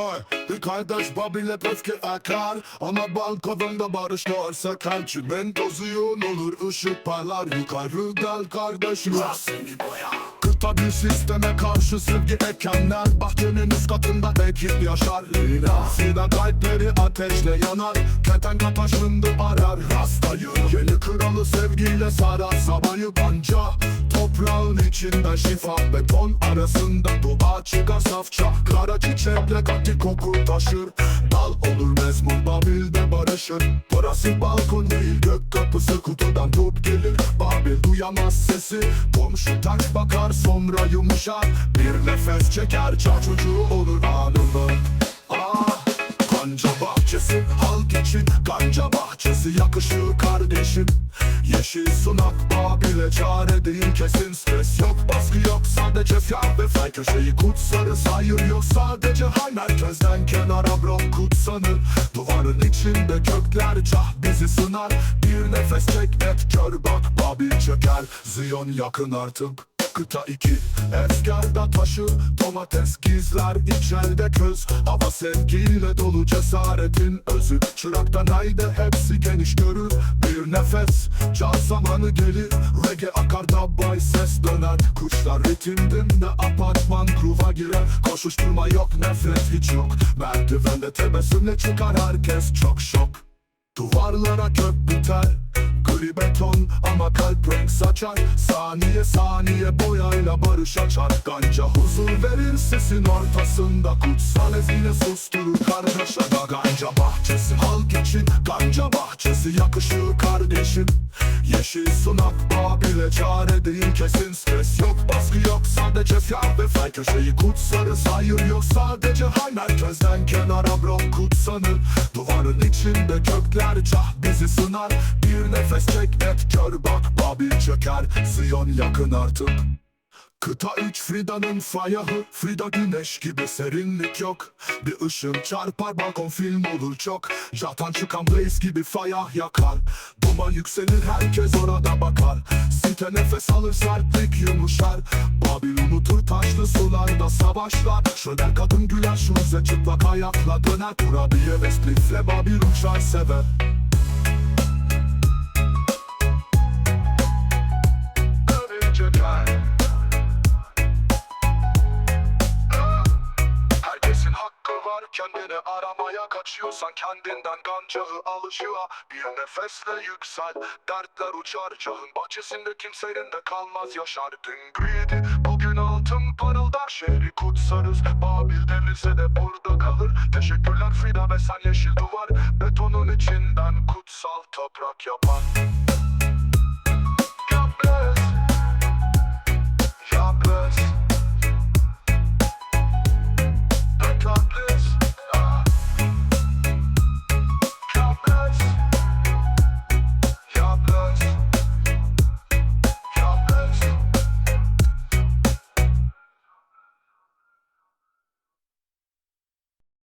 Ay, bir kardeş Babil'e öfke akar. Ama balkonunda barış doğarsa kalçimen tozu yoğun olur. Işık parlar yukarı del kardeşim Kıta bir sisteme karşı sevgi ekenler Bahçenin üst katında ekip yaşar. Lina Sida kalpleri ateşle yanar. Ketenga taşındı arar. Rastayı Kralı sevgiyle sarar Sabayı banca. Toprağın içinde şifa Beton arasında dua çıkar safça. Kara çiçekle katı koku taşır. Dal olur mezmur Babil'de barışır. Burası balkon değil gök kapısı Kutudan top gelir. Babil duyamaz sesi Komşu ters bakar sonra yumuşar. Bir nefes çeker çağ çocuğu olur anında. Ah Kanca bahçesi halk için Kanca bahçesi yakışır kardeşim Yeşil sunak Babil'e çare değil kesin Stres. Yok baskı yok sadece fiyat ve fay. Köşeyi kutsarız hayır yok sadece hay. Merkezden kenara brom kutsanır Duvarın içinde kökler cah bizi sınar. Bir nefes çek et kör bak Babil çöker. Ziyon yakın artık Kıta 2 Efkarda taşı domates gizler iç elde köz. Hava sevgiyle dolu cesaretin özü. Çıraktan hayde hepsi geniş görür. Bir nefes çağ zamanı gelir. Reggae akar bay ses döner. Kuşlar ritimdinde apartman gruva girer. Koşuşturma yok nefret hiç yok. Merdivende tebessümle çıkar herkes. Çok şok. Duvarlara kök biter Gri beton ama kalp renk saçar. Saniye saniye boyayla barış açar. Ganca huzur verir sesin ortasında. Kutsal ezine susturur kargaşa Yeşil sunak Babil'e çare değil kesin Stres. Yok baskı yok sadece fiyat ve fay. Köşeyi kutsarız hayır yok sadece hay. Merkezden kenara brom kutsanır Duvarın içinde kökler cah bizi sınar. Bir nefes çek et kör bak Babil çöker. Ziyon yakın artık Kıta 3 Frida'nın fayahı. Frida güneş gibi serinlik yok. Bir ışın çarpar balkon film olur çok. Jatan çıkan blaze gibi fayah yakar. Duman yükselir herkes orada bakar. Site nefes alır sertlik yumuşar. Babil unutur taşlı sularda savaşlar. Şöyle kadın güler şuze çıplak ayakla döner. Kurabiye ve splifle Babil uçar sever kendini aramaya kaçıyorsan kendinden gancağı alışıyor Bir nefesle yüksel dertler uçar Çağın bahçesinde kimsenin de kalmaz yaşar. Dün gridi bugün altın parıldar. Şehri kutsarız Babil devrilse de burada kalır. Teşekkürler Frida ve sen yeşil duvar Betonun içinden kutsal toprak yapan